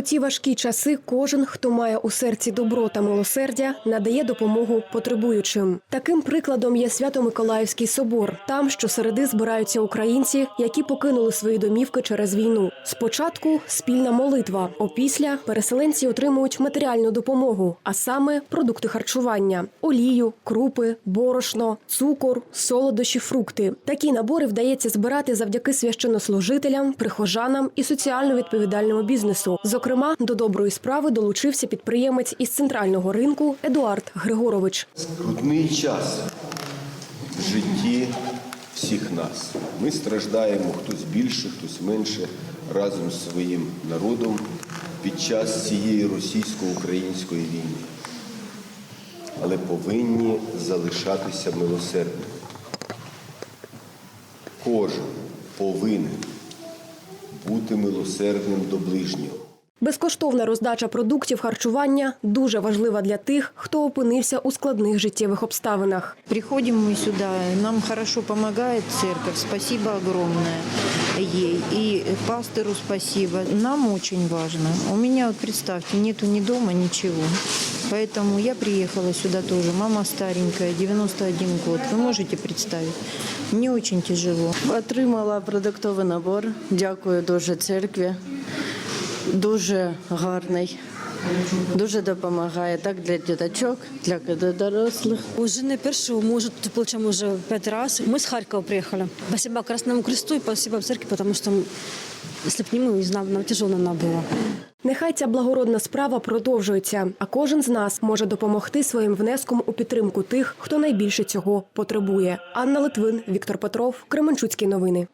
У ці важкі часи кожен, хто має у серці добро та милосердя, надає допомогу потребуючим. Таким прикладом є Свято-Миколаївський собор. Там щосереди збираються українці, які покинули свої домівки через війну. Спочатку спільна молитва. Опісля переселенці отримують матеріальну допомогу, а саме продукти харчування: олію, крупи, борошно, цукор, солодощі, фрукти. Такі набори вдається збирати завдяки священнослужителям, прихожанам і соціально відповідальному бізнесу. Зокрема, до доброї справи долучився підприємець із центрального ринку Едуард Григорович. Скрутний час в житті всіх нас. Ми страждаємо хтось більше, хтось менше разом з своїм народом під час цієї російсько-української війни. Але повинні залишатися милосердними. Кожен повинен бути милосердним до ближнього. Безкоштовна роздача продуктів харчування дуже важлива для тих, хто опинився у складних життєвих обставинах. Приходим мы сюда, нам хорошо помогает церковь, спасибо огромное ей. И пастору спасибо. Нам очень важно. У меня, вот представьте, нету ни дома, ничего. Поэтому я приехала сюда тоже. Мама старенькая, 91 год. Вы можете представить? Мне очень тяжело. Отримала продуктовий набор. Дякую дуже церкві. Дуже гарний. Дуже допомагає так для діточок, для дорослих. Уже не першого, мы уже тут получаем уже пять раз. Мы с Харькова приехали. Спасибо Красному Кресту и спасибо церкви, потому что если бы не мы, не знаю, нам тяжело нам было. Нехай ця благородна справа продовжується, а кожен з нас може допомогти своїм внеском у підтримку тих, хто найбільше цього потребує. Анна Литвин, Віктор Петров, Кременчуцькі новини.